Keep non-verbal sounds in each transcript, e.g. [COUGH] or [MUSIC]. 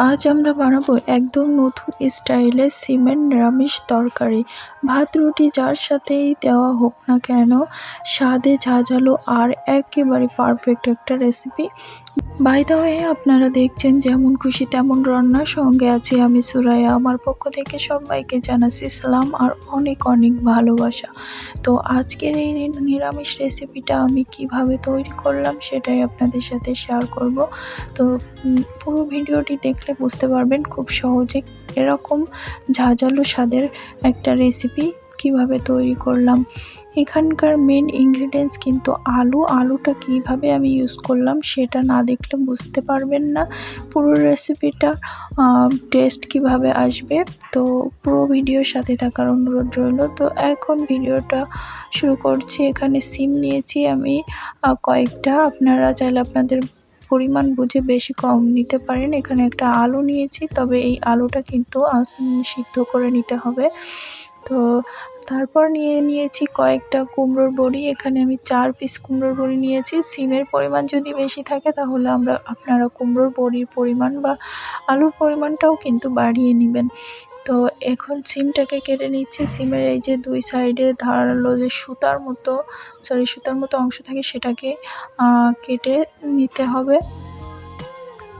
আজ আমরা বানাবো একদম নতুন স্টাইলের সিমেন্ট নিরামিষ তরকারি। ভাত, রুটি যার সাথেই দেওয়া হোক না কেন, স্বাদে ঝাঁঝালো আর একেবারে পারফেক্ট একটা রেসিপি বাই দ্য ওয়ে আপনারা দেখছেন যেমন খুশি তেমন রান্নার সঙ্গে আছি আমি সুরাইয়া। আমার পক্ষ থেকে সবাইকে জানাচ্ছি সালাম আর অনেক অনেক ভালোবাসা। তো আজকের এই নিরামিষ রেসিপিটা আমি কীভাবে তৈরি করলাম সেটাই আপনাদের সাথে শেয়ার করব। তো পুরো ভিডিওটি দেখলে বুঝতে পারবেন খুব সহজে এরকম ঝাঁঝালো স্বাদের একটা রেসিপি কীভাবে তৈরি করলাম। এখানকার মেন ইনগ্রিডিয়েন্টস কিন্তু আলু। আলুটা কীভাবে আমি ইউজ করলাম সেটা না দেখলে বুঝতে পারবেন না। পুরো রেসিপিটা টেস্ট কীভাবে আসবে? তো পুরো ভিডিওর সাথে থাকার অনুরোধ রইল। তো এখন ভিডিওটা শুরু করছি। এখানে সিম নিয়েছি আমি। কয়েকটা। আপনারা চাইলে আপনাদের পরিমাণ বুঝে বেশি কম নিতে পারেন। এখানে একটা আলু নিয়েছি। তবে এই আলুটা কিন্তু সিদ্ধ করে নিতে হবে। তো তারপর নিয়ে নিয়েছি কয়েকটা কুমড়োর বড়ি। এখানে আমি চার পিস কুমড়োর বড়ি নিয়েছি। সিমের পরিমাণ যদি বেশি থাকে তাহলে আমরা আপনারা কুমড়োর বড়ির পরিমাণ বা আলুর পরিমাণটাও কিন্তু বাড়িয়ে নেবেন। তো এখন সিমটাকে কেটে নিচ্ছি। সিমের এই যে দুই সাইডে ধারালো যে সুতার মতো সরি সুতার মতো অংশ থাকে সেটাকে কেটে নিতে হবে।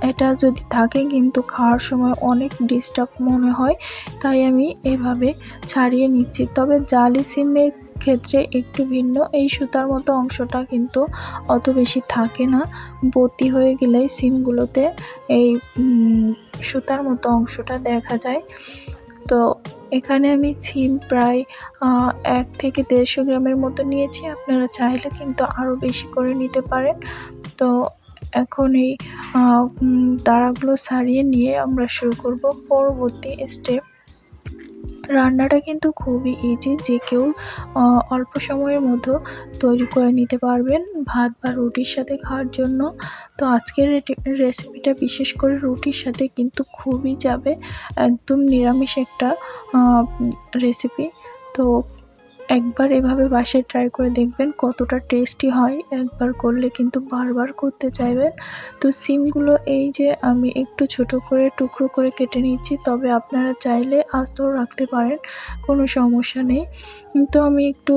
এটা যদি থাকে কিন্তু খাওয়ার সময় অনেক ডিস্টার্ব মনে হয়, তাই আমি এভাবে ছাড়িয়ে নিচ্ছি। তবে জালি সিমের ক্ষেত্রে একটু ভিন্ন, এই সুতার মতো অংশটা কিন্তু অত বেশি থাকে না। বতি হয়ে গেলেই সিমগুলোতে এই সুতার মতো অংশটা দেখা যায়। তো এখানে আমি সিম প্রায় এক থেকে দেড়শো গ্রামের মতো নিয়েছি। আপনারা চাইলে কিন্তু আরও বেশি করে নিতে পারেন। তো এখন এই দাঁড়াগুলো সারিয়ে নিয়ে আমরা শুরু করব পরবর্তী স্টেপ রান্নাটা কিন্তু খুবই ইজি যে কেউ অল্প সময়ের মধ্যে তৈরি করে নিতে পারবেন ভাত বা রুটির সাথে খাওয়ার জন্য। তো আজকের রেসিপিটা বিশেষ করে রুটির সাথে কিন্তু খুবই যাবে, একদম নিরামিষ একটা রেসিপি তো একবার এভাবে বাসায় ট্রাই করে দেখবেন কতটা টেস্টি হয়। একবার করলে কিন্তু বারবার করতে চাইবেন। তো সিমগুলো এই যে আমি একটু ছোট করে, টুকরো করে কেটে নিচ্ছি, তবে আপনারা চাইলে আস্তেও রাখতে পারেন, কোনো সমস্যা নেই। তো আমি একটু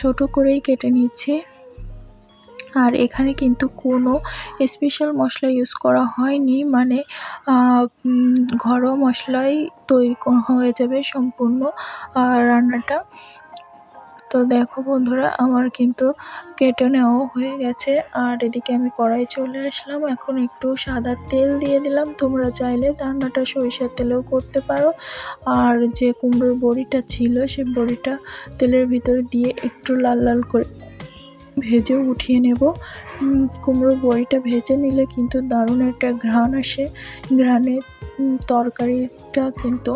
ছোট করেই কেটে নিচ্ছি। আর এখানে কিন্তু কোনো স্পেশাল মশলা ইউজ করা হয়নি মানে ঘরোয়া মশলাই তৈরি হয়ে যাবে সম্পূর্ণ রান্নাটা। তো দেখো বন্ধুরা, আমার কিন্তু কেটে নেওয়াও হয়ে গেছে। আর এদিকে আমি কড়াই চলে আসলাম। এখন একটু সাদা তেল দিয়ে দিলাম। তোমরা চাইলে রান্নাটা সরিষার তেলেও করতে পারো। আর যে কুমড়োর বড়িটা ছিল, সে বড়িটা তেলের ভিতরে দিয়ে একটু লাল লাল করে ভেজে উঠিয়ে নেব। কুমড়োর বড়িটা ভেজে নিলে কিন্তু দারুণ একটা ঘ্রাণ আসে। ঘ্রাণে তরকারিটা কিন্তু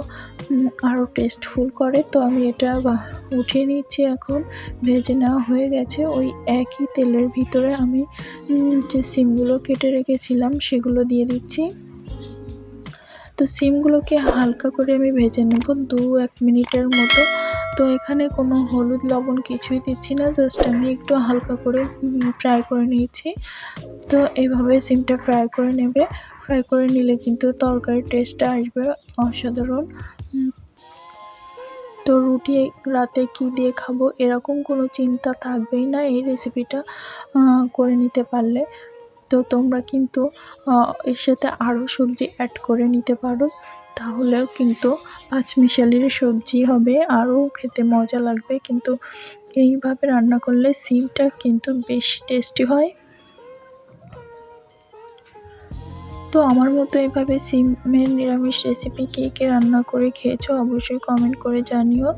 আরও টেস্টফুল করে। তো আমি এটা উঠিয়ে নিচ্ছি এখন। ভেজে নেওয়া হয়ে গেছে। ওই একই তেলের ভিতরে আমি যে সিমগুলো কেটে রেখেছিলাম, সেগুলো দিয়ে দিচ্ছি। তো সিমগুলোকে হালকা করে আমি ভেজে নেব দু এক মিনিটের মতো। তো এখানে কোনো হলুদ, লবণ কিছুই দিচ্ছি না জাস্ট আমি একটু হালকা করে ফ্রাই করে নিয়েছি। তো এইভাবে সিমটা ফ্রাই করে নেবে। ফ্রাই করে নিলে কিন্তু তরকারির টেস্টটা আসবে অসাধারণ। তো রুটি রাতে কি দিয়ে খাব এরকম কোনো চিন্তা থাকবেই না এই রেসিপিটা করে নিতে পারলে। তো তোমরা কিন্তু এর সাথে আরও সবজি অ্যাড করে নিতে পারো। তাহলেও কিন্তু পাঁচমিশালির সবজি হবে আরও খেতে মজা লাগবে। কিন্তু এইভাবে রান্না করলে সিমটা কিন্তু বেশি টেস্টি হয়। তো আমার মতো এইভাবে সিমের নিরামিষ রেসিপি কে কে রান্না করে খেয়েছো অবশ্যই কমেন্ট করে জানিও।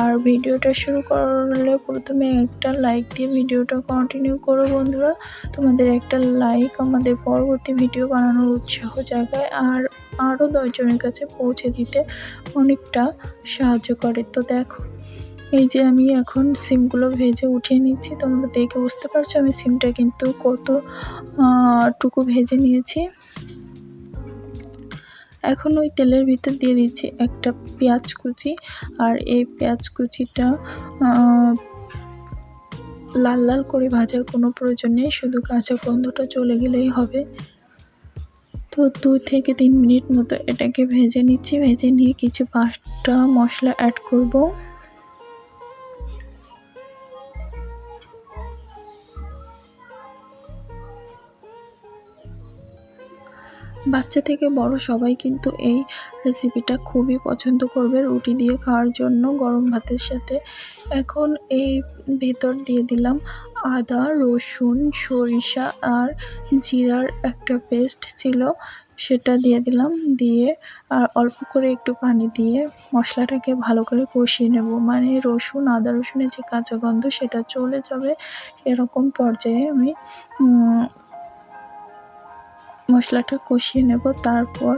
আর ভিডিওটা শুরু করলে প্রথমে একটা লাইক দিয়ে ভিডিওটা কন্টিনিউ করো বন্ধুরা। তোমাদের একটা লাইক আমাদের পরবর্তী ভিডিও বানানোর উৎসাহ জাগায় আর আরও দশজনের কাছে পৌঁছে দিতে অনেকটা সাহায্য করে। তো দেখো, এই যে আমি এখন সিমগুলো ভেজে উঠিয়ে নিচ্ছি। তোমরা দেখে বুঝতে পারছ আমি সিমটা কিন্তু কত টুকু ভেজে নিয়েছি। এখন ওই তেলের ভিতর দিয়ে দিচ্ছি একটা পেঁয়াজ কুচি আর এই পেঁয়াজ কুচিটা লাল লাল করে ভাজার কোনো প্রয়োজন নেই, শুধু কাঁচা গন্ধটা চলে গেলেই হবে। তো দু থেকে তিন মিনিট মতো এটাকে ভেজে নিচ্ছি, ভেজে নিয়ে কিছু পাঁচটা মশলা অ্যাড করব। বাচ্চা থেকে বড় সবাই কিন্তু এই রেসিপিটা খুবই পছন্দ করবে রুটি দিয়ে খাওয়ার জন্য, গরম ভাতের সাথে। এখন এই ভেতর দিয়ে দিলাম আদা, রসুন, সরিষা আর জিরার একটা পেস্ট ছিল, সেটা দিয়ে দিলাম। দিয়ে আর অল্প করে একটু পানি দিয়ে মশলাটাকে ভালো করে কষিয়ে নেব। মানে রসুন, আদা, রসুনের যে কাঁচা গন্ধ, সেটা চলে যাবে এরকম পর্যায়ে আমি মশলাটা কষিয়ে নেব, তারপর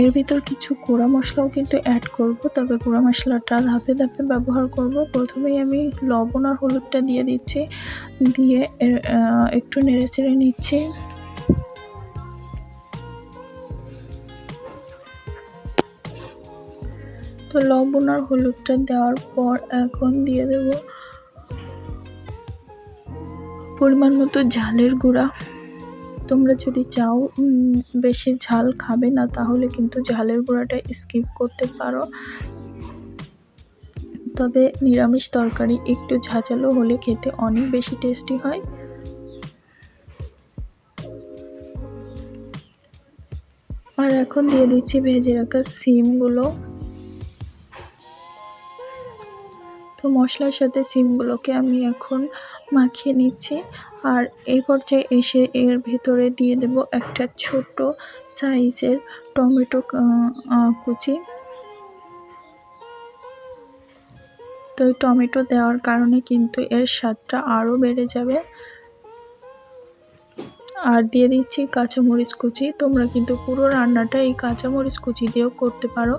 এর ভিতর কিছু গুঁড়া মশলাও কিন্তু অ্যাড করব। তবে গুঁড়া মশলাটা ধাপে ধাপে ব্যবহার করব। প্রথমেই আমি লবণ আর হলুদটা দিয়ে দিচ্ছি, দিয়ে একটু নেড়ে চেড়ে নিচ্ছি। তো লবণ আর হলুদটা দেওয়ার পর এখন দিয়ে দেব পরিমাণ মতো ঝালের গুঁড়া। তোমরা যদি চাও বেশি ঝাল খাবে না, তাহলে কিন্তু ঝালের গুঁড়াটা স্কিপ করতে পারো। তবে নিরামিষ তরকারি একটু ঝাঁঝালো হলে খেতে অনেক বেশি টেস্টি হয়। আর এখন দিয়ে দিচ্ছি ভেজে রাখা সিমগুলো। তো মশলার সাথে সিমগুলোকে আমি এখন মাখিয়ে নিচ্ছি। আর এই পর্যায়ে এসে এর ভেতরে দিয়ে দেব একটা ছোট সাইজের টমেটো কুচি। তো এই টমেটো দেওয়ার কারণে কিন্তু এর স্বাদটা আরও বেড়ে যাবে। আর দিয়ে দিচ্ছি কাঁচামরিচ কুচি। তোমরা কিন্তু পুরো রান্নাটা এই কাঁচামরিচ কুচি দিয়েও করতে পারো,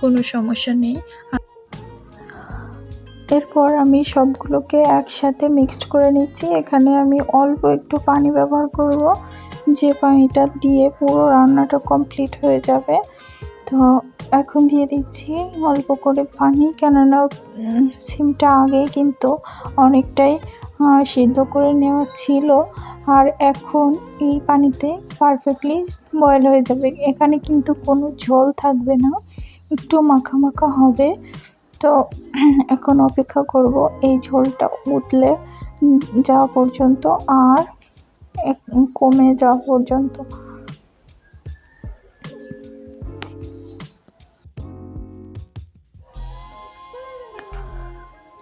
কোনো সমস্যা নেই। এরপর আমি সবগুলোকে একসাথে মিক্সড করে নিচ্ছি। এখানে আমি অল্প একটু পানি ব্যবহার করব। যে পানিটা দিয়ে পুরো রান্নাটা কমপ্লিট হয়ে যাবে। তো এখন দিয়ে দিচ্ছি অল্প করে পানি, কেননা সিমটা আগেই কিন্তু অনেকটাই সিদ্ধ করে নেওয়া ছিল। আর এখন এই পানিতে পারফেক্টলি বয়েল হয়ে যাবে। এখানে কিন্তু কোনো ঝোল থাকবে না। একটু মাখা মাখা হবে। তো [CLEARS THROAT] এখন অপেক্ষা করব এই ঝোলটা উতলে যাওয়া পর্যন্ত আর কমে যাওয়া পর্যন্ত।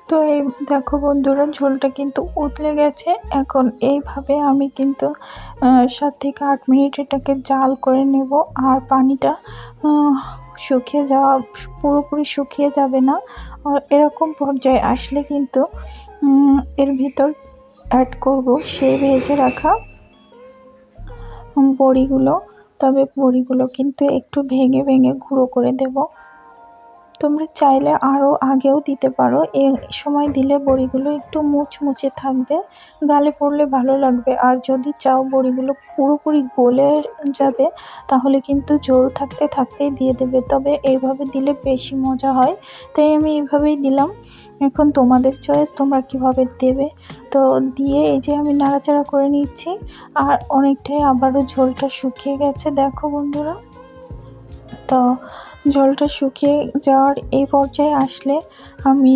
তো এই দেখো বন্ধুরা, ঝোলটা কিন্তু উতলে গেছে। এখন এইভাবে আমি কিন্তু সাত থেকে আট মিনিট এটাকে জাল করে নেব আর পানিটা শুকিয়ে যাওয়া পুরোপুরি শুকিয়ে যাবে না। এরকম পর্যায়ে আসলে কিন্তু এর ভিতর অ্যাড করব সেই ভেজে রাখা বড়িগুলো। তবে বড়িগুলো কিন্তু একটু ভেঙে ভেঙে গুঁড়ো করে দেব। তোমরা চাইলে আরও আগেও দিতে পারো। এ সময় দিলে বড়িগুলো একটু মুচমুচে থাকবে, গালে পড়লে ভালো লাগবে। আর যদি চাও বড়িগুলো পুরোপুরি গলে যাবে, তাহলে কিন্তু জোর থাকতে থাকতেই দিয়ে দেবে। তবে এইভাবে দিলে বেশি মজা হয়। তাই আমি এইভাবেই দিলাম। এখন তোমাদের চয়েস তোমরা কীভাবে দেবে। তো দিয়ে এই যে আমি নাড়াচাড়া করে নিচ্ছি। আর অনেকটাই আবারও ঝোলটা শুকিয়ে গেছে। দেখো বন্ধুরা। তো জলটা শুকিয়ে যাওয়ার এই পর্যায়ে আসলে আমি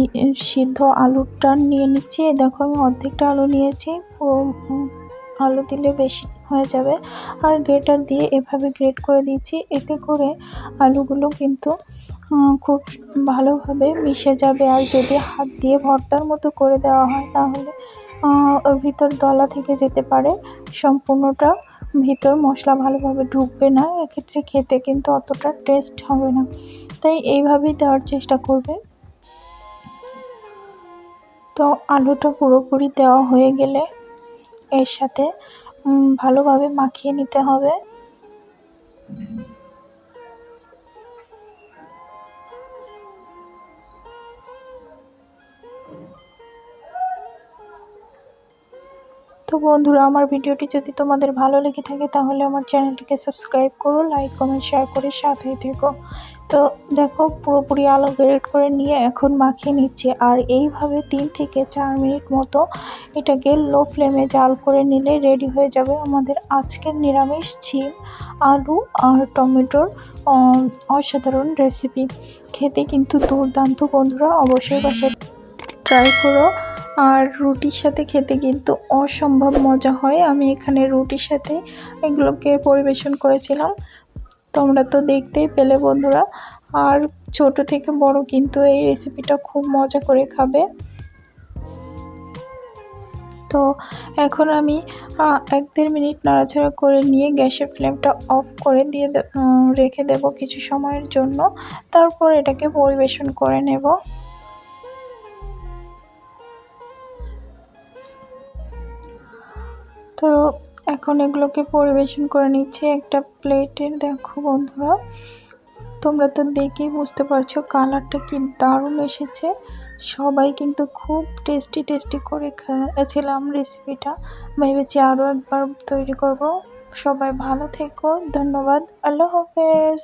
সিদ্ধ আলুটা নিয়ে নিচ্ছি। দেখো, আমি অর্ধেকটা আলু নিয়েছি। আলু দিলে বেশি হয়ে যাবে। আর গ্রেটার দিয়ে এভাবে গ্রেট করে দিচ্ছি এতে করে আলুগুলো কিন্তু খুব ভালোভাবে মিশে যাবে। আর যদি হাত দিয়ে ভর্তার মতো করে দেওয়া হয়, তাহলে ওর ভিতর দলা থেকে যেতে পারে সম্পূর্ণটা। ভিতর মশলা ভালোভাবে ঢুকবে না, এক্ষেত্রে খেতে কিন্তু অতটা টেস্ট হবে না। তাই এইভাবেই দেওয়ার চেষ্টা করবে। তো আলুটা পুরোপুরি দেওয়া হয়ে গেলে এর সাথে ভালোভাবে মাখিয়ে নিতে হবে। তো বন্ধুরা, আমার ভিডিওটি যদি তোমাদের ভালো লেগে থাকে, তাহলে আমার চ্যানেলটিকে সাবস্ক্রাইব করো, লাইক, কমেন্ট, শেয়ার করে সাথেই থেকো। তো দেখো, পুরোপুরি আলো গ্রেড করে নিয়ে এখন মাখিয়ে নিচ্ছি। আর এইভাবে তিন থেকে চার মিনিট মতো এটাকে লো ফ্লেমে জাল করে নিলে রেডি হয়ে যাবে আমাদের আজকের নিরামিষ ছিম আলু আর টমেটোর অসাধারণ রেসিপি খেতে কিন্তু দুর্দান্ত বন্ধুরা, অবশ্যই বাসায় ট্রাই করো। আর রুটির সাথে খেতে কিন্তু অসম্ভব মজা হয়। আমি এখানে রুটির সাথে এগুলোকে পরিবেশন করেছিলাম। তোমরা তো দেখতেই পেলে বন্ধুরা। আর ছোট থেকে বড় কিন্তু এই রেসিপিটা খুব মজা করে খাবে। তো এখন আমি এক দেড় মিনিট নাড়াচাড়া করে নিয়ে গ্যাসের ফ্লেমটা অফ করে দিয়ে রেখে দেব কিছু সময়ের জন্য। তারপর এটাকে পরিবেশন করে নেব। তো এখন এগুলোকে পরিবেশন করে নিচ্ছি একটা প্লেটে। দেখো বন্ধুরা, তোমরা তো দেখেই বুঝতে পারছ কালারটা কি দারুণ এসেছে। সবাই কিন্তু খুব টেস্টি টেস্টি করে খেয়েছিলাম রেসিপিটা ভেবেছি আরও একবার তৈরি করব। সবাই ভালো থেকো, ধন্যবাদ, আল্লাহ হাফেজ।